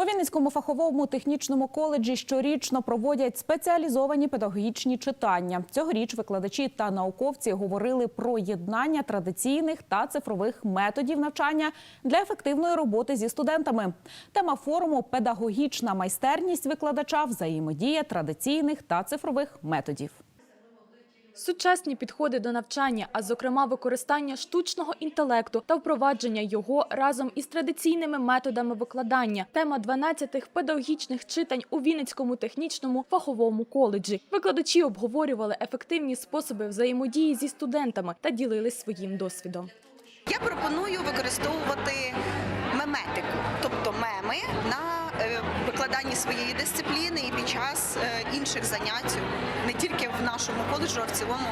У Вінницькому фаховому технічному коледжі щорічно проводять спеціалізовані педагогічні читання. Цьогоріч викладачі та науковці говорили про єднання традиційних та цифрових методів навчання для ефективної роботи зі студентами. Тема форуму педагогічна майстерність викладача взаємодія традиційних та цифрових методів. Сучасні підходи до навчання, а зокрема використання штучного інтелекту та впровадження його разом із традиційними методами викладання. Тема 12-х педагогічних читань у Вінницькому технічному фаховому коледжі. Викладачі обговорювали ефективні способи взаємодії зі студентами та ділились своїм досвідом. Я пропоную використовувати викладанні своєї дисципліни і під час е, інших занять, не тільки в нашому коледжу, а в цілому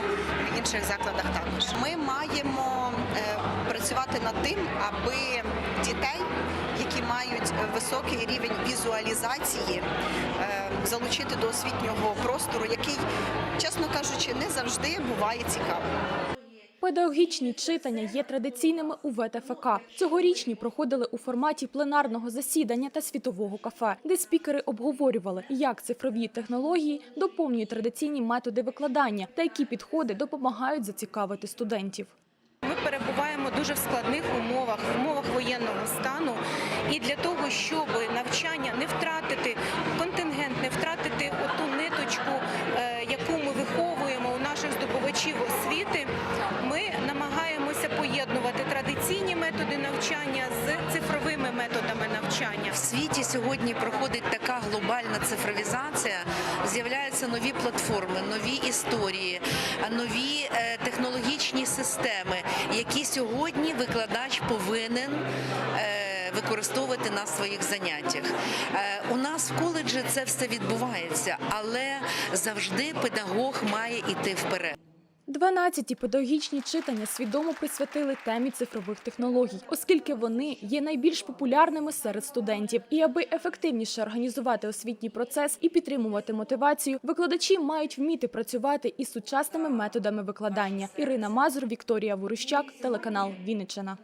в інших закладах також. Ми маємо е, працювати над тим, аби дітей, які мають високий рівень візуалізації, е, залучити до освітнього простору, який, чесно кажучи, не завжди буває цікавим. Педагогічні читання є традиційними у ВТФК. Цьогорічні проходили у форматі пленарного засідання та світового кафе, де спікери обговорювали, як цифрові технології доповнюють традиційні методи викладання та які підходи допомагають зацікавити студентів. Ми перебуваємо дуже в складних умовах, в умовах воєнного стану. І для того, щоб навчання не втратити контингент, не втратити оту ниточку, е, яку ми виховуємо у наших здобувачів освіти, методи навчання з цифровими методами навчання. В світі сьогодні проходить така глобальна цифровізація. З'являються нові платформи, нові історії, нові е, технологічні системи, які сьогодні викладач повинен е, використовувати на своїх заняттях. Е, У нас в коледжі це все відбувається, але завжди педагог має йти вперед. 12-ті педагогічні читання свідомо присвятили темі цифрових технологій, оскільки вони є найбільш популярними серед студентів. І аби ефективніше організувати освітній процес і підтримувати мотивацію, викладачі мають вміти працювати із сучасними методами викладання. Ірина Мазур, Вікторія Ворущак, телеканал Вінниччина.